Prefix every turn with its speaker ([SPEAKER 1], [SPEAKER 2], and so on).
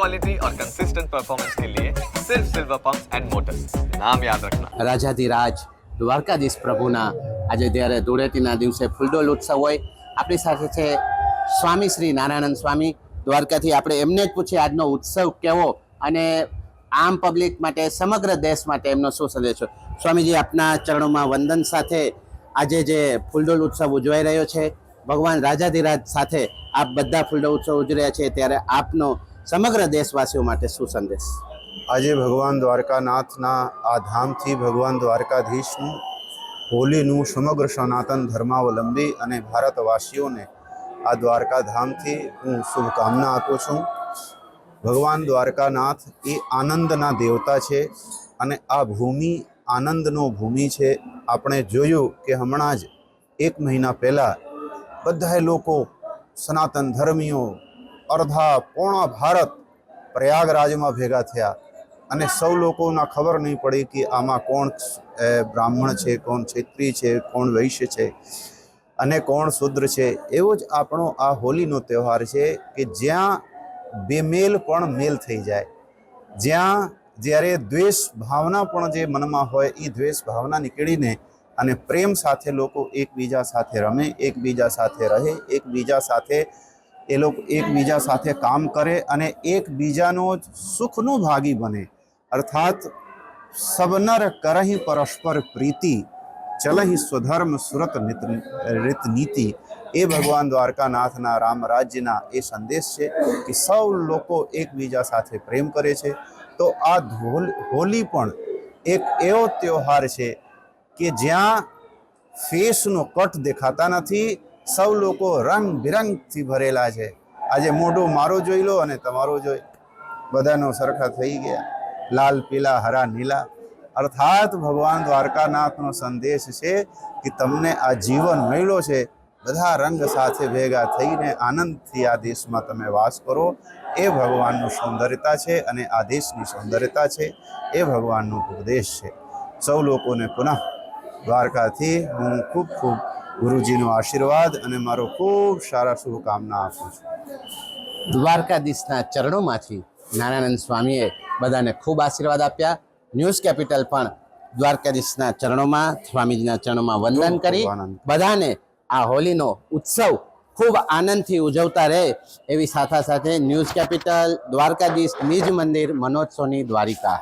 [SPEAKER 1] Quality और consistent performance के लिए सिर्फ सिल्वर पंप्स एंड मोटर्स नाम याद रखना
[SPEAKER 2] રાજાધિરાજ દ્વારકાધીશ પ્રભુના આજે જ્યારે ધૂળેટીના દિવસે ફૂલડોલ ઉત્સવ હોય આપણી સાથે છે સ્વામી શ્રી નારાયણ સ્વામી દ્વારકાથી આપણે એમને જ પૂછીએ આજનો ઉત્સવ કેવો અને આમ પબ્લિક માટે સમગ્ર દેશ માટે એમનો શું સંદેશ છે સ્વામીજી આપના ચરણોમાં વંદન સાથે આજે જે ફૂલડોલ ઉત્સવ ઉજવાઈ રહ્યો છે ભગવાન રાજાધિરાજ સાથે આપ બધા ફૂલડોલ ઉત્સવ ઉજવી રહ્યા છે ત્યારે આપનો સમગ્ર દેશવાસીઓ માટે શું સંદેશ?
[SPEAKER 3] આજે ભગવાન દ્વારકાનાથના આ ધામથી ભગવાન દ્વારકાધીશનું, હોલીનું સમગ્ર સનાતન ધર્માવલંબી અને ભારતવાસીઓને આ દ્વારકા ધામથી હું શુભકામના આપું છું. ભગવાન દ્વારકાનાથ એ આનંદના દેવતા છે અને આ ભૂમિ આનંદનો ભૂમિ છે. આપણે જોયું કે હમણાં જ એક મહિના પહેલાં બધાય લોકો સનાતન ધર્મીઓ અડધા પોણા ભારત પ્રયાગરાજમાં ભેગા થયા. અને સૌ લોકોના ખબર નહીં પડી કે આમાં કોણ બ્રાહ્મણ છે, કોણ ક્ષત્રિય છે, કોણ વૈશ્ય છે અને કોણ શુદ્ર છે. એવો જ આપણો આ હોલીનો તહેવાર છે કે જ્યાં બેમેલ પણ મેલ થઈ જાય. જ્યાં જ્યારે દ્વેષ ભાવના પણ જે મનમાં હોય એ દ્વેષ ભાવના નીકળીને અને પ્રેમ સાથે લોકો એકબીજા સાથે રમે, એકબીજા સાથે રહે, એકબીજા સાથે એ લોકો એકબીજા સાથે કામ કરે અને એકબીજાનો સુખનું ભાગી બને. અર્થાત સબનર કરહી પરસ્પર પ્રીતિ, ચલહી સ્વધર્મ સુરત રીત નીતિ. એ ભગવાન દ્વારકાનાથના રામ રાજ્યના એ સંદેશ છે કે સૌ લોકો એકબીજા સાથે પ્રેમ કરે છે. તો આ ધોલ- હોલી પણ એક એવો તહેવાર છે કે જ્યાં ફેસનો કટ દેખાતા નથી સૌ લોકો રંગ બિરંગથી ભરેલા છે. આજે મોઢું મારું જોઈ લો અને તમારું જોઈ. બધાનો સરખા થઈ ગયા. લાલ, પીલા, હરા, નીલા. અર્થાત ભગવાન દ્વારકાનાથનો સંદેશ છે કે તમને આ જીવન મળ્યો છે. બધા રંગ સાથે ભેગા થઈને આનંદથી આ દેશમાં તમે વાસ કરો. એ ભગવાનનું સૌંદર્યતા છે અને આ દેશની સૌંદર્યતા છે. એ ભગવાનનો ઉપદેશ છે. સૌ લોકોને પુનઃ દ્વારકાથી હું ખૂબ ખૂબ ગુરુજીનો આશીર્વાદ અને મારો ખૂબ સારા શુભકામના આપું છું.
[SPEAKER 2] દ્વારકાધીશના ચરણોમાંથી નારાયણ સ્વામીએ બધાને ખૂબ આશીર્વાદ આપ્યા. ન્યૂઝ કેપિટલ પણ દ્વારકાધીશના ચરણોમાં સ્વામીજીના ચરણોમાં વંદન કરી. બધાને આ હોલીનો ઉત્સવ ખૂબ આનંદથી ઉજવતા રહે એવી સાથે સાથે ન્યૂઝ કેપિટલ દ્વારકાધીશ નિજ મંદિર મનોજ સોની દ્વારિકા.